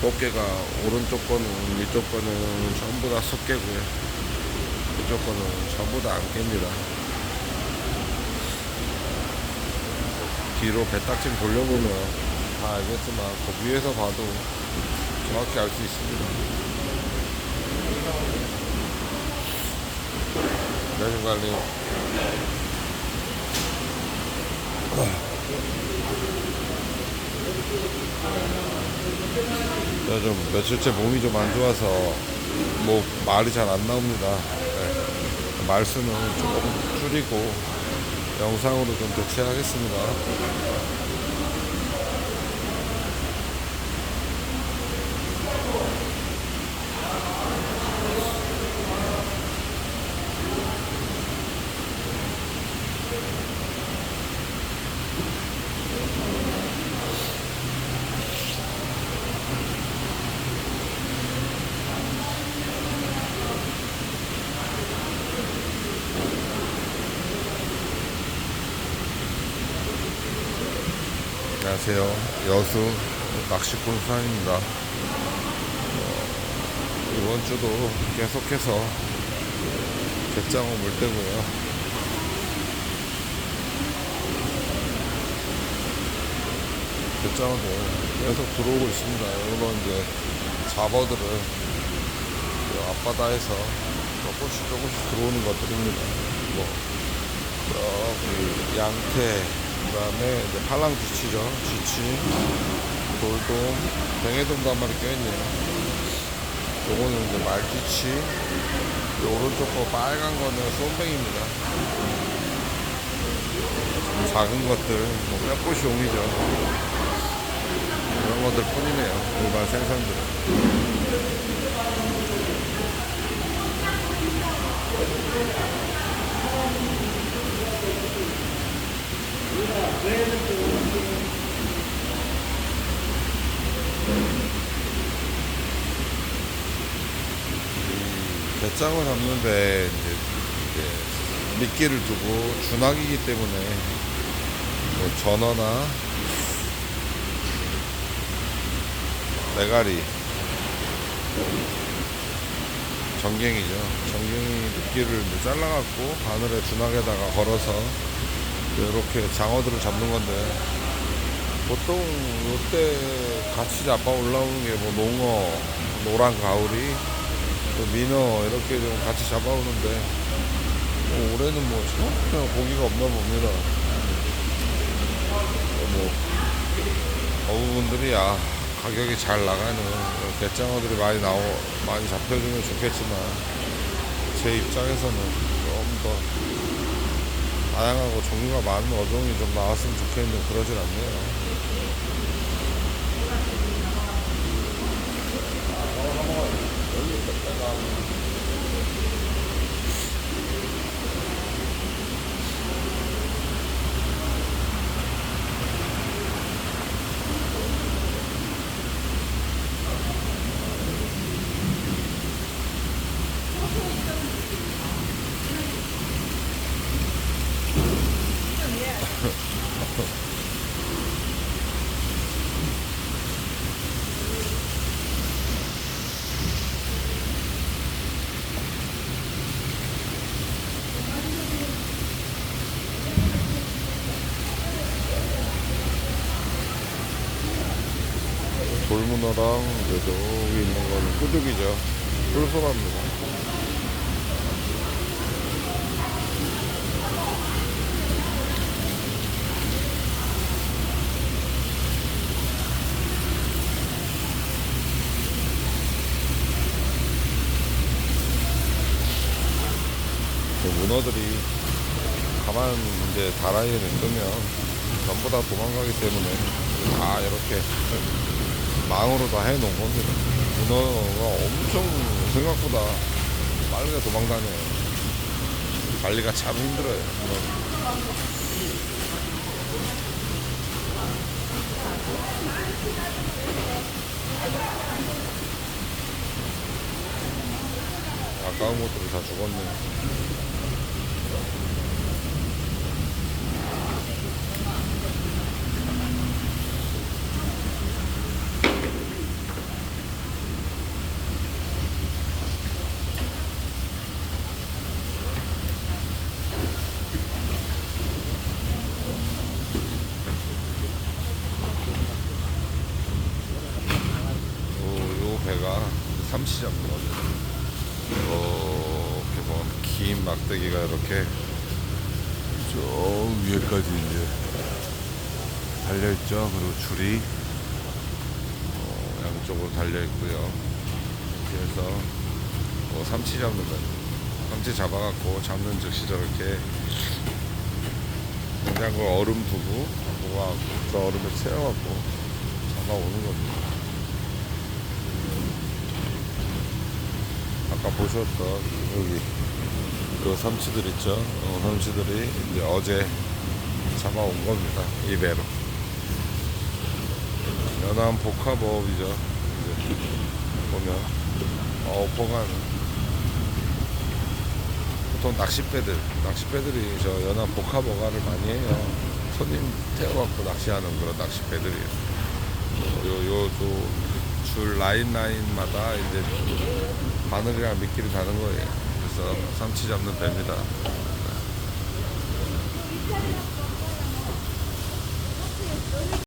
꽃게가 오른쪽 거는 위쪽 거는 전부 다 섞개고요. 이쪽 거는 전부 다 안개입니다. 뒤로 배딱지 돌려보면 다 알겠지만 그 위에서 봐도 정확히 알 수 있습니다. 매진 관리. 제가 좀 며칠째 몸이 좀 안 좋아서 뭐 말이 잘 안 나옵니다. 네. 말수는 조금 줄이고 영상으로 좀 대체하겠습니다. 안녕하세요. 여수 낚시꾼 수산입니다. 어, 이번 주도 계속해서 갯장어 물때고요. 갯장어도 계속 들어오고 있습니다. 이런 이제 잡어들을 그 앞바다에서 조금씩 조금씩 들어오는 것들입니다. 뭐, 저기 양태, 그 다음에 이제 팔랑 쥐치죠. 쥐치, 돌돔, 뱅에돔도 한 마리 껴있네요. 요거는 이제 말쥐치, 이 오른쪽 거 빨간 거는 쏨뱅입니다. 작은 것들, 뭐 뼈꽃이 용이죠. 이런 것들 뿐이네요. 일반 생선들은. 배짱을 잡는데 이제, 이제 미끼를 두고 준하기이기 때문에 뭐 전어나 메가리 정갱이죠. 정갱이 미끼를 잘라갖고 바늘에 준하게다가 걸어서 이렇게 장어들을 잡는 건데 보통 이때 같이 잡아 올라오는 게 뭐 농어, 노란 가오리, 또 민어 이렇게 좀 같이 잡아오는데 뭐 올해는 뭐 전혀 고기가 없나 봅니다. 뭐 어부분들이 아 가격이 잘 나가는 갯장어들이 많이 나오 많이 잡혀주면 좋겠지만 제 입장에서는 좀더 다양하고 종류가 많은 어종이 좀 나왔으면 좋겠는데 그러질 않네요. 돌문어랑 저기 있는 거는 꾸죽이죠. 꿀소랍니다. 그 문어들이 가만 이제 다라이에 냅두면 전부 다 도망가기 때문에 다 이렇게 망으로 다 해놓은 겁니다. 문어가 엄청 생각보다 빠르게 도망다녀요. 관리가 참 힘들어요. 문어. 아까운 것들이 다 죽었네. 감시잡는 이렇게 보면 긴 막대기가 이렇게 저 위에까지 이제 달려있죠. 그리고 줄이 어, 양쪽으로 달려있고요. 그래서 어, 삼치 잡는 거 삼치 잡아갖고 잡는 즉시 저렇게 그냥 그 얼음 두고 뭐가 그 얼음에 채워갖고 잡아오는 겁니다. 아까 보셨던 여기 그 삼치들 있죠? 어, 삼치들이 이제 어제 잡아온 겁니다. 이 배로. 연안 복합어업이죠. 이제 보면 어포가는 보통 낚싯배들, 낚싯배들이 저 연안 복합어가를 많이 해요. 손님 태워갖고 낚시하는 그런 낚싯배들이에요. 요, 요, 또, 줄 라인 라인마다 이제 바늘이랑 미끼를 다는 거예요. 그래서 삼치 잡는 배입니다.